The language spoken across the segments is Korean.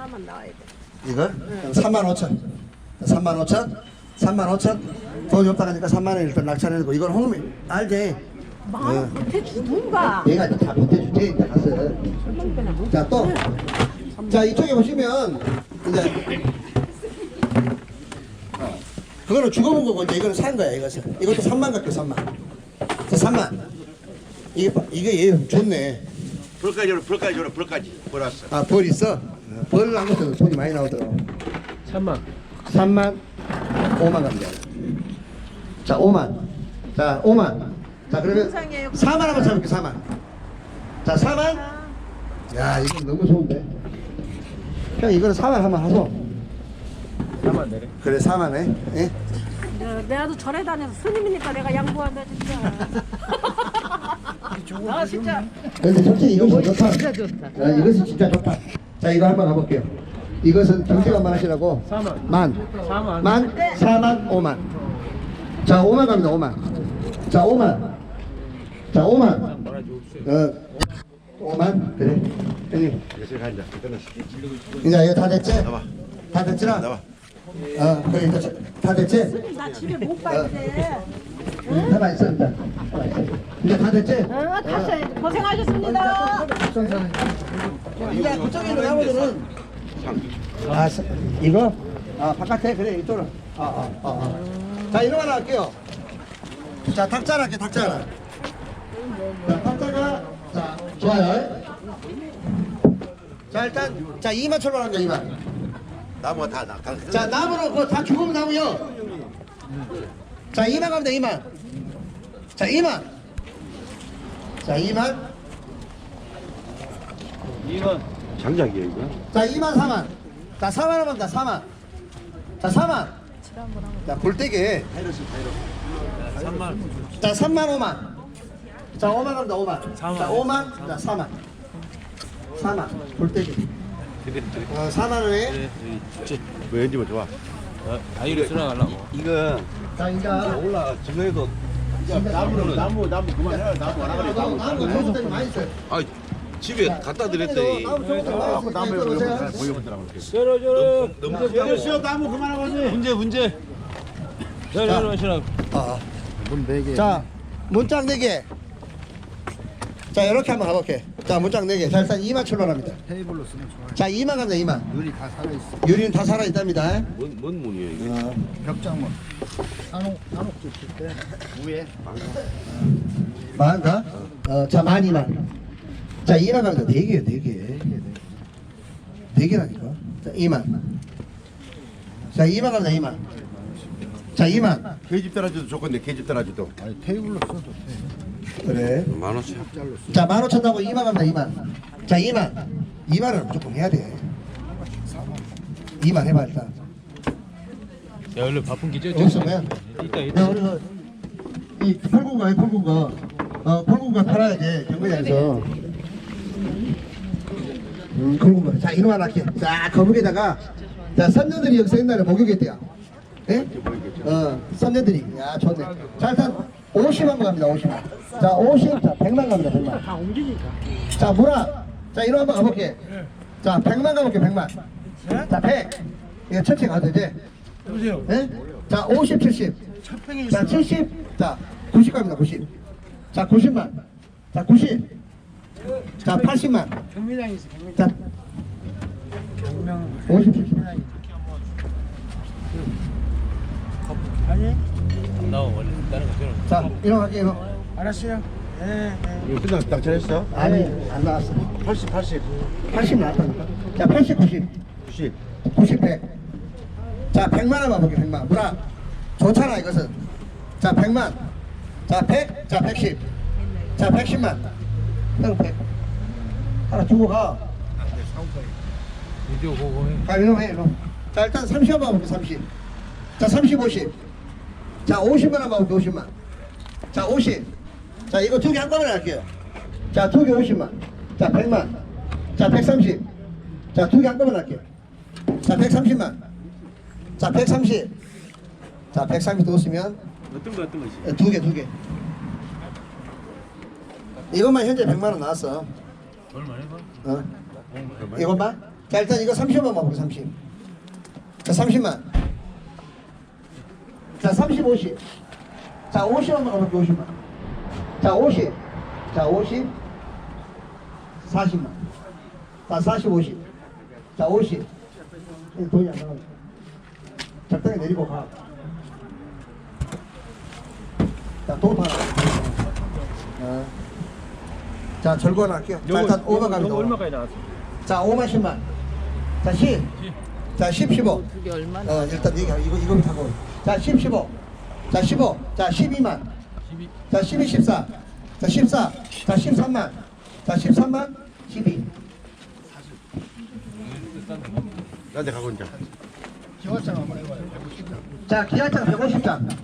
4만 나와야 돼. 이거? 3만 5천. 3만 5천? 3만 5천? 돈이 없다니까 3만 원 일단 낙찰해놓고 이건 홍미 알지? 마음 못해 주든가. 내가 이제 다 보태줄게 이제 가서. 자 또 자 이쪽에 보시면 이제 어, 그거는 죽어본 거고 이제 이거는 산 거야 이것은. 이것도 3만 갖고 3만. 자 3만. 이게 봐, 이게 얘 좋네. 불까지 줘라 불까지 줘라 불까지. 벌었어. 아벌 있어 벌한 것도 돈이 많이 나오더라고. 3만. 3만 5만 갑니다. 자 5만. 자 5만. 자 그러면 세상에. 4만 한번 잡을게 4만. 자 4만. 야 이거 너무 좋은데. 형 이거는 4만 한번 하소 4만 내래. 그래 4만에. 예? 야, 내가도 절에 다녀서 스님이니까 내가 양보한다 진짜. 아 진짜. 근데 솔직히 이것이 좋다 진짜 좋다. 아, 이것이 진짜 좋다 자 이거 한번 가볼게요 이것은 한번 하시라고 4만 만 4만 만, 4만, 5만. 자, 5만 갑니다, 5만. 자, 5만. 자, 5만. 어, 5만. 그래. 형님. 이제 이거 다 됐지? 나와 다 됐지나? 어, 그래, 이제 다 됐지? 나 집에 못 가는데. 가만 있어. 이제 다 됐지? 어, 다시 고생하셨습니다. 이제 그쪽에 있는 나무들은. 아, 서- 이거? 아, 바깥에? 그래, 이쪽으로. 아, 아, 아, 아. 자, 이런 거 하나 할게요. 자, 닭자라 할게, 닭자라. 자, 닭자가, 자, 좋아요. 자, 일단, 자, 2만 철로 하는 거, 2만. 나무가 다 낙한 자, 나무는 그거 다 죽으면 나무요. 자, 2만 갑니다, 2만. 자, 2만. 자, 2만. 2만 장작이야 이거 자, 2만 4만. 자, 4만 원 갑니다. 4만. 자, 4만. 자, 골대게. 3만 자, 3만 5만. 자, 5만 갑니다. 5만. 자, 5만. 자, 4만. 4만. 골대게. 어, 4만 원에. 왠지 뭐 좋아 다이로 쓰러가려고 이거 자, 이제 올라 저거에도 나무는 나무 나무 그만해라 나무 안 하래 나무 나무 나무 좀 많이 있어요. 아 집에 갖다 드렸더니 나무 저러 너무 저러 나무 그만하고 문제 문제 저러 아. 자, 문짝 4개. 자, 이렇게 한번 가볼게. 자, 문짝 4개. 자, 일단 2만 출발합니다. 테이블로 쓰면 좋아요. 자, 2만 갑니다, 2만. 유리 다 살아있어. 유리는 다 살아있답니다. 뭔, 뭔 문이에요 이게 어, 벽장문. 한옥, 한옥집 칠때 위에 만, 가? 어, 자, 만 2만. 자, 2만 갑니다. 4개요, 4개. 4개라니까. 자, 2만. 자, 2만 갑니다, 2만. 자, 2만. 계집 따라줘도 좋건데 계집 따라줘도 아니 테이블로 써도 돼. 그래. 만 원씩 자, 15,000 나고 2만 갑니다, 2만. 자, 2만. 2만은 무조건 해야 돼. 2만 해봐, 일단. 야 얼른 바쁜 기죠 여기서 뭐야? 이따 야, 이따 우리 그, 이 펄군가, 펄군가. 어, 펄군가 팔아야지, 경매장에서. 음, 펄군가. 자, 이놈 하나 할게. 자, 거북에다가, 자, 선녀들이 여기서 옛날에 목욕했대요. 예? 어, 선녀들이. 야, 좋네. 자, 일단 50만 갑니다, 50만. 자, 50, 자, 100만 갑니다, 100만. 다 옮기니까. 자, 무라. 자, 이놈 한번 가볼게. 자, 100만 가볼게, 100만. 자, 100. 이거 천천히 가도 되지? 여보세요 예? 자, 50, 70. 자, 70. 자, 90 갑니다, 90. 자, 90만. 자, 90. 자, 80만. 경매장에 있어. 경매장. 자, 경명 50, 70. 아니? 나 원래 다른 거 자, 일어나게, 일어. 알았어요. 예, 예. 이거 끝나 낙찰했어? 아니, 안 나왔어. 80 80 80 나왔다니까. 자, 80, 90. 90 90, 100. 자, 100만 원만 볼게, 100만. 뭐라? 좋잖아, 이것은. 자, 100만. 자, 100. 자, 110. 자, 110만. 형, 100. 하나 주고 가. 비디오 보고 해 자, 이놈 해, 이놈. 자, 일단 30만 원 볼게, 30. 자, 30, 50. 자, 50만 원 볼게, 50만. 자, 50. 자, 이거 두 개 한꺼번에 할게요. 자, 두 개 50만. 자, 100만. 자, 130. 자, 두 개 한꺼번에 할게요. 자, 130만. 자, 130. 자, 130 넣었으면 어떤 거 어떤 거 있어 두 개, 두 개. 이것만 현재 100만 원 나왔어. 얼마 해봐 어? 이것만? 자 일단 이거 30만 봐볼게 30. 자 30만. 자 30, 50. 자 50만 가볼게 50만. 자 50. 자 50. 40만. 자 40, 50. 자 50. 이 돈이 안 나와. 적당히 내리고 가. 자, 돈 하나. 어. 자, 절거는 할게요. 자, 일단 5만 갑니다. 얼마까지 나왔어? 자, 5만 10만. 자, 10. 자, 10, 15. 그게 얼마나? 어, 일단 이거, 이거, 이거 타고. 자, 10, 15. 자, 15. 자, 12만. 자, 12, 14. 자, 14. 자, 13만. 자, 13만. 12. 나한테 가고 있자. 자, 기아장 150장.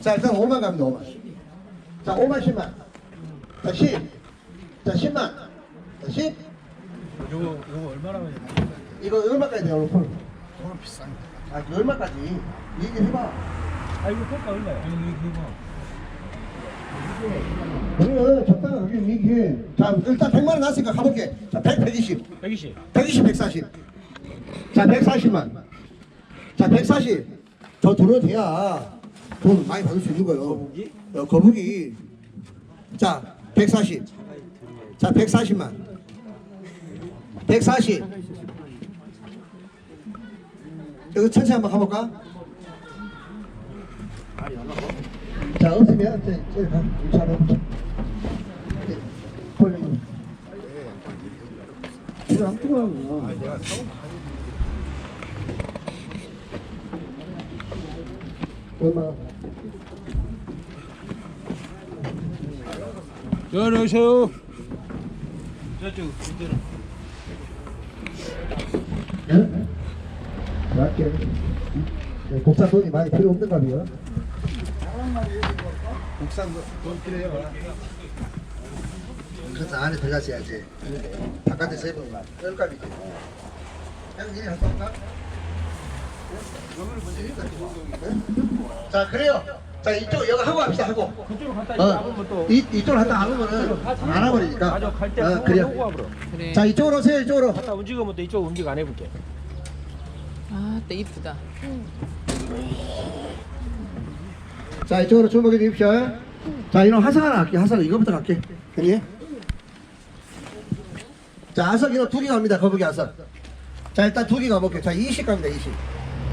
자, 일단 5만 갑니다, 5만. 자, 5만 10만. 자, 10. 자, 10만. 자, 10. 요거 요거 얼마나 해야 이거 얼마까지 돼요, 오늘 폰? 저는 비싼 거. 아, 이거 얼마까지? 얘기해봐. 아 이거 평가 얼마야? 그래, 적당히 하긴 얘기해. 자, 일단 100만 원 났으니까 가볼게. 자, 100, 120. 120 120, 140. 자, 140만. 자, 140. 저 들어도 돼야 돈 많이 받을 수 있는 거예요. 거북이? 어, 거북이. 자, 140. 자, 140만. 140. 여기 천천히 한번 가볼까? 자, 없으면 이제 저기 가. 차로. 돌려. 이거 안. 얼마? 안녕 저쪽 예? 맞게. 네, 국산 돈이 많이 필요 없는가 봐요. 국산 돈 필요해요. 그래서 안에 들어갔어야지. 바깥에서 해보면 열값이지. 형 일이 할 건가? 자 그래요. 자 이쪽 여기 하고 합시다 하고. 그쪽으로 갔다 어, 이 이쪽으로 갔다 안 오면은 안 와버리니까. 가져 갈때 어, 와버려 그래. 자 이쪽으로 오세요 이쪽으로. 갔다 움직이면 또 이쪽 움직 안 해볼게. 아, 또 이쁘다. 자 이쪽으로 주목해 주십시오 자 이놈 하석 하나 갈게 하석 이거부터 갈게. 형님 자 하석 이놈 두개 갑니다 거북이 하석. 자 일단 두개 가볼게요. 자 20 갑니다 20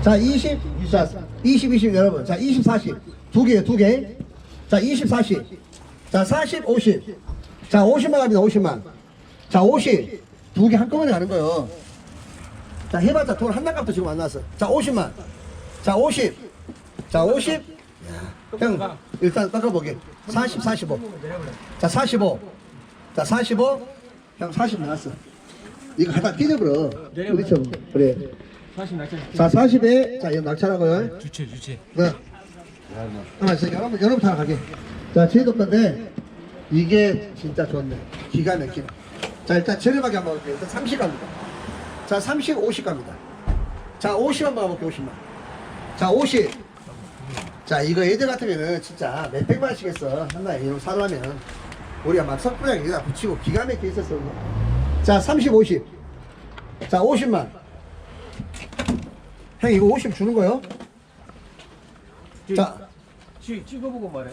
자 20, 자 20, 20 여러분 자 20, 40 두 개요 두개 자 20, 40 자 40, 50 자 50만 갑니다 50만 자 50 두 개 한꺼번에 가는 거예요 자 해봤자 돈한 단값도 지금 안 나왔어 자 50만 자 50. 자 50. 형 일단 깎아보게. 40, 45. 자 45. 자 45. 형 40 나왔어. 이거 갖다 끼져버려. 우리처럼. 그래. 40 낙찰 자 40에 자 이거 낙찰하고요. 주체 주체 네. 아, 자, 여러분, 여러분 다 가게. 자, 제도 건데, 이게 진짜 좋네. 기가 막히네. 자, 일단 저렴하게 한번 볼게요. 일단 30 갑니다. 자, 30, 50 갑니다. 자, 50 한번 가볼게요, 50만. 자, 50. 자, 이거 애들 같으면은 진짜 몇백만 원씩 했어. 한나에 이런 사려면. 우리가 막 석부장 여기다 붙이고 기가 막히게 있었어. 자, 30, 50. 자, 50만. 형, 이거 50 주는 거요? 자, 찍어보고 말해